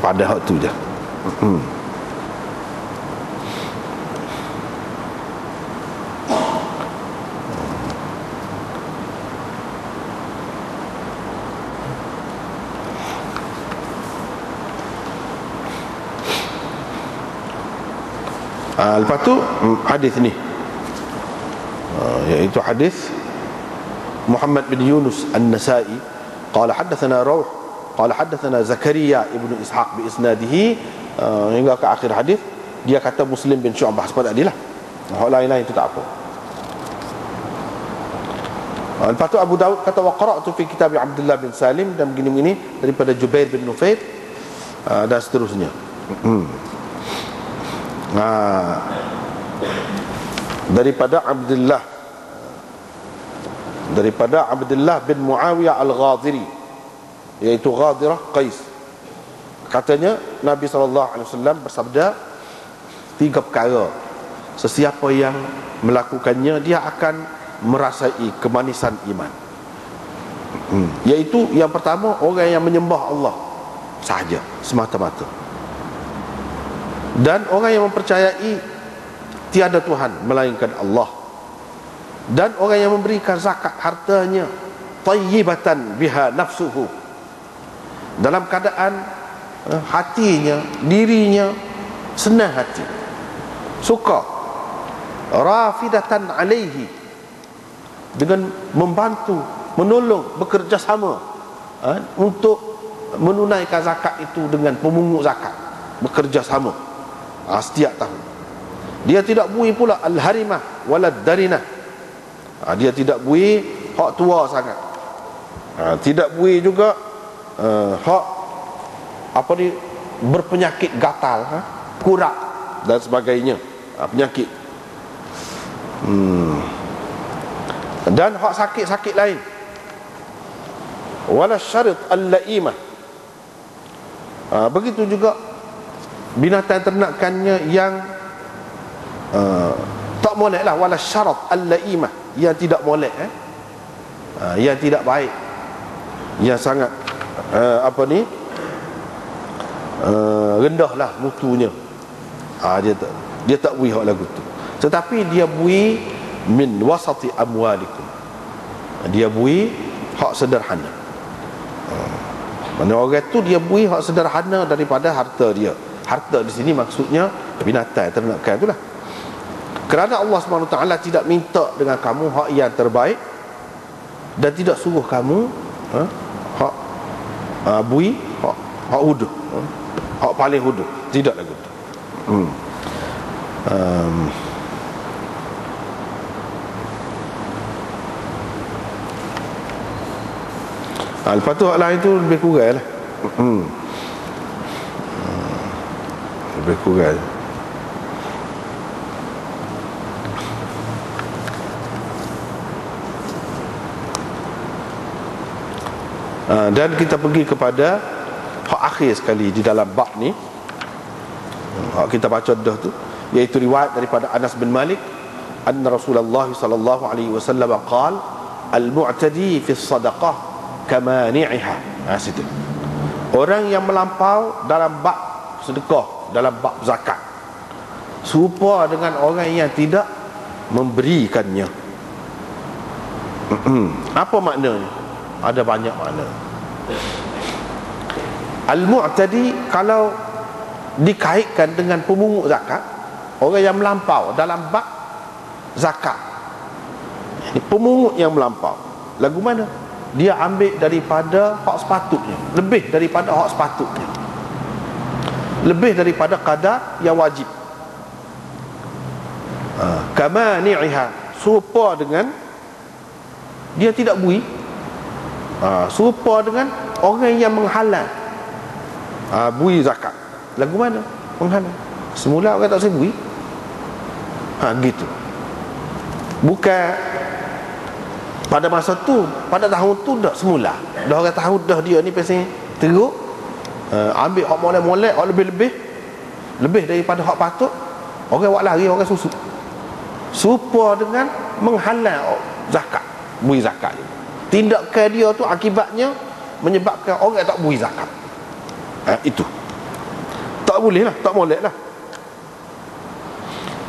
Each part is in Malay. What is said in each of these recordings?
pada hak tu je. Hmm. Uh, lepas tu hmm, hadis ni. Uh, iaitu hadis Muhammad bin Yunus An-Nasai. Qala hadatsana Rauh qala hadatsana Zakaria ibnu Ishaq bi isnadihi uh, hingga ke akhir hadis dia kata Muslim bin Syu'bah sebab tadi lah. Hal lain-lain itu tak apa. Uh, lepas tu Abu Daud kata wa qara'tu fi kitab Abdullah bin Salim dan begini-begini daripada Jubair bin Nufair uh, dan seterusnya. Hmm. Ha, daripada Abdullah daripada Abdullah bin Muawiyah Al-Ghadiri iaitu Ghadirah Qais. Katanya Nabi SAW bersabda tiga perkara. Sesiapa yang melakukannya dia akan merasai kemanisan iman. Hmm. iaitu yang pertama orang yang menyembah Allah sahaja semata-mata. Dan orang yang mempercayai tiada Tuhan melainkan Allah. Dan orang yang memberikan zakat hartanya tayyibatan biha nafsuhu dalam keadaan eh, hatinya dirinya senang hati. Suka. Rafidatan alaihi. Dengan membantu menolong bekerjasama eh, untuk menunaikan zakat itu dengan pemungut zakat. Bekerjasama ha, setiap tahun. Dia tidak bui pula al-harimah walad darinah ha, dia tidak bui hak tua sangat. Ha, tidak bui juga uh, hak apa ni berpenyakit gatal ha? kurak dan sebagainya. Ha, penyakit. Hmm. dan hak sakit-sakit lain. Wala syarit al-la'imah. Ha, begitu juga binatang ternakannya yang uh, tak molek lah. Wala syarat al-la'imah. Yang tidak molek eh? uh, yang tidak baik. Yang sangat uh, apa ni? Uh, rendah lah mutunya. Uh, dia tak dia tak bui hak lagu tu. Tetapi dia bui min wasati amwalikum. Dia bui hak sederhana. Uh, mana orang tu dia bui hak sederhana daripada harta dia. Harta di sini maksudnya binatang ternakan itulah kerana Allah SWT tidak minta dengan kamu hak yang terbaik dan tidak suruh kamu ha, uh, bui hak, hak huduh ha, hak paling huduh tidak lagi hmm. um, Ha, lepas tu hak lain tu lebih kurang lah. Hmm. lebih kurang uh, dan kita pergi kepada hak akhir sekali di dalam bab ni. Hak kita baca dah tu iaitu riwayat daripada Anas bin Malik anna Rasulullah sallallahu alaihi wasallam qala al-mu'tadi fi sadaqah kamani'iha. Ha situ. Orang yang melampau dalam bab sedekah dalam bab zakat serupa dengan orang yang tidak memberikannya. Apa maknanya ada banyak makna. Al-mu'tadi kalau dikaitkan dengan pemungut zakat orang yang melampau dalam bab zakat. Pemungut yang melampau. Lagu mana? Dia ambil daripada hak sepatutnya. Lebih daripada hak sepatutnya. Lebih daripada kadar yang wajib. Ha, kama ni'iha serupa dengan dia tidak bui ha, serupa dengan orang yang menghalang. Ha, bui zakat. Lagu mana? Menghalang. Semula orang tak saya bui ha, gitu. Bukan pada masa tu pada tahun tu dah semula. Dah orang tahu dah dia ni pasal teruk. Uh, ambil hak molek-molek hak lebih-lebih. Lebih daripada hak patut. Orang buat lari orang susu. Serupa dengan menghalang zakat. Bui zakat tindakan dia tu akibatnya menyebabkan orang tak bui zakat. Uh, itu. Boleh lah tak molek lah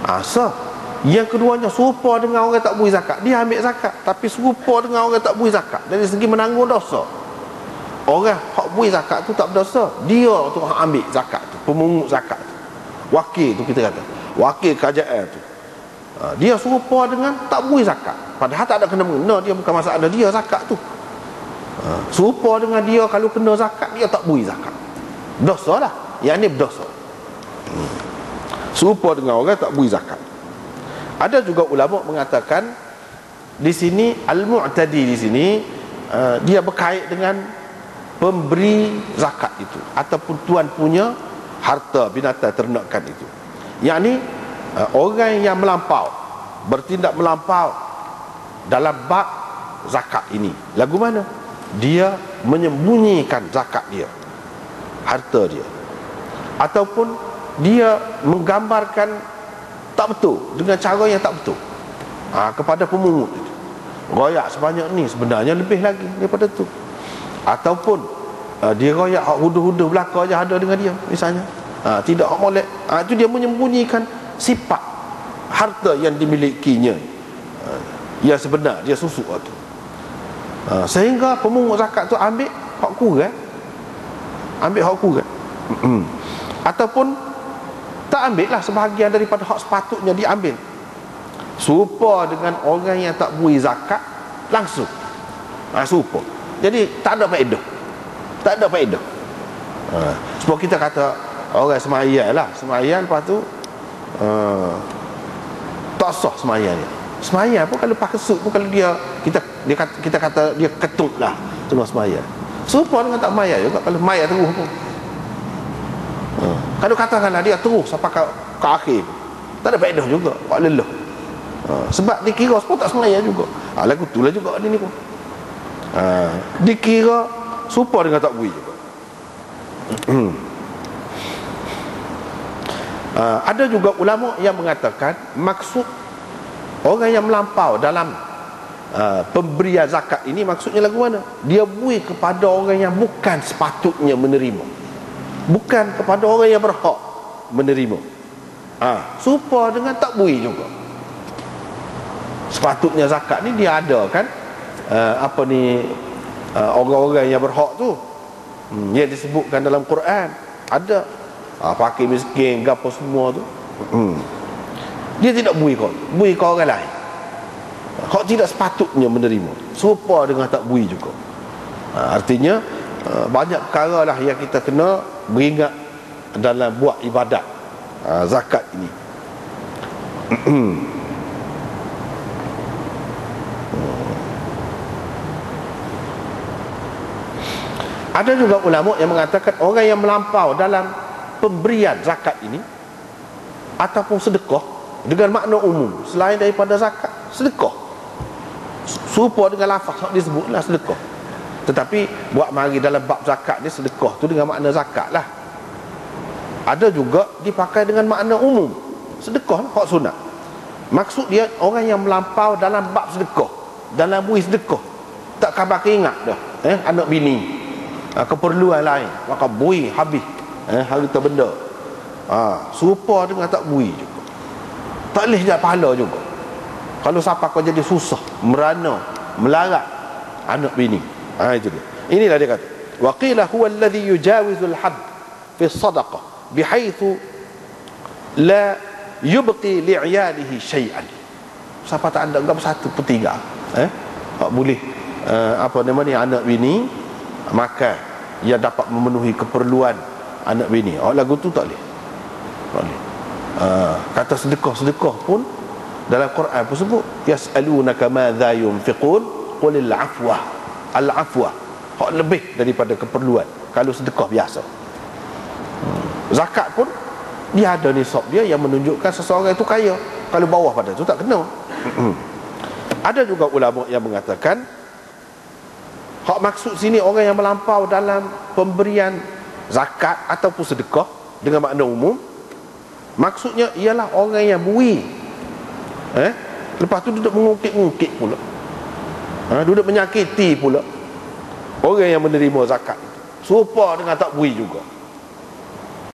Asa. Yang keduanya serupa dengan orang tak beri zakat. Dia ambil zakat Tapi serupa dengan orang tak beri zakat. Dari segi menanggung dosa. Orang hak beri zakat tu tak berdosa. Dia tu hak ambil zakat tu Pemungut zakat tu. Wakil tu kita kata. Wakil kerajaan tu. Ha, Dia serupa dengan tak beri zakat Padahal tak ada kena-mengena Dia bukan masalah dia zakat tu. Ha, Serupa dengan dia Kalau kena zakat Dia tak beri zakat. Dosa lah. Yang ni berdosa. Hmm. Serupa dengan orang tak beri zakat. Ada juga ulama mengatakan di sini al-mu'tadi di sini uh, dia berkait dengan pemberi zakat itu ataupun tuan punya harta binatang ternakan itu. Yakni uh, orang yang melampau bertindak melampau dalam bab zakat ini. Lagu mana? Dia menyembunyikan zakat dia. Harta dia. Ataupun dia menggambarkan tak betul dengan cara yang tak betul. Ha, kepada pemungut itu. Royak sebanyak ni sebenarnya lebih lagi daripada tu. Ataupun uh, dia royak hak hudu-hudu belakang aja ada dengan dia misalnya. Ha, tidak hak molek. Ha, itu dia menyembunyikan sifat harta yang dimilikinya yang sebenar dia susuk itu ha, sehingga pemungut zakat tu ambil hak kurang ambil hak kurang ataupun tak ambil lah sebahagian daripada hak sepatutnya diambil serupa dengan orang yang tak beri zakat langsung. Ha, serupa. Jadi tak ada faedah. Tak ada faedah. Ha, sebab kita kata orang semayal lah. Semayal lepas tu uh, tak sah semayal ni semayal pun kalau pakai suit pun kalau dia kita dia kata, kita kata dia ketuk lah tengah semayal serupa dengan tak semayal juga kalau mayat terus pun. Kalau katakanlah dia terus sampai ke, ke akhir tak ada faedah juga buat lelah ha, sebab dikira sepuluh tak semaya juga. Ha, lagu tu lah juga ni ni pun. Ha, dikira serupa dengan tak bui juga. Hmm. ha, ada juga ulama yang mengatakan maksud orang yang melampau dalam uh, pemberian zakat ini maksudnya lagu mana? Dia bui kepada orang yang bukan sepatutnya menerima. Bukan kepada orang yang berhak menerima. Ha, serupa dengan tak bui juga. Sepatutnya zakat ni dia ada kan? Uh, apa ni uh, orang-orang yang berhak tu? Hmm, yang disebutkan dalam Quran. Ada. Uh, pakai miskin apa semua tu? Hmm. Dia tidak bui kau. Bui kau orang lain. Kau tidak sepatutnya menerima. Serupa dengan tak bui juga. Uh, artinya uh, banyak perkara lah yang kita kena beringat dalam buat ibadat. Ha, zakat ini. Ada juga ulama yang mengatakan orang yang melampau dalam pemberian zakat ini ataupun sedekah dengan makna umum selain daripada zakat sedekah. Serupa dengan lafaz yang disebutlah sedekah. Tetapi buat mari dalam bab zakat ni sedekah tu dengan makna zakat lah. Ada juga dipakai dengan makna umum. Sedekah hak sunat maksud dia orang yang melampau dalam bab sedekah dalam bui sedekah tak khabar ingat dah eh anak bini. Ha, keperluan lain. Maka bui habis eh harta benda. Ha, serupa dengan tak bui juga tak boleh jadi pahala juga. Kalau siapa kau jadi susah merana melarat anak bini. Ha, itu dia. Inilah dia kata. Wa qila huwa alladhi yujawizul had fi sadaqah bihaythu la yubqi li'iyalihi syai'an siapa tak ada enggak satu per tiga eh tak boleh uh, apa nama ni anak bini maka ia dapat memenuhi keperluan anak bini. Oh lagu tu tak boleh. Tak boleh kata sedekah-sedekah pun dalam Quran pun sebut yas'alunaka madza yunfiqun qulil afwa al-afwa hak lebih daripada keperluan kalau sedekah biasa hmm. zakat pun dia ada nisab dia yang menunjukkan seseorang itu kaya kalau bawah pada itu tak kena hmm. ada juga ulama yang mengatakan hak maksud sini orang yang melampau dalam pemberian zakat ataupun sedekah dengan makna umum maksudnya ialah orang yang bui. Eh? Lepas tu duduk mengungkit-ungkit pula. Ha, duduk menyakiti pula. Orang yang menerima zakat serupa dengan tak beri juga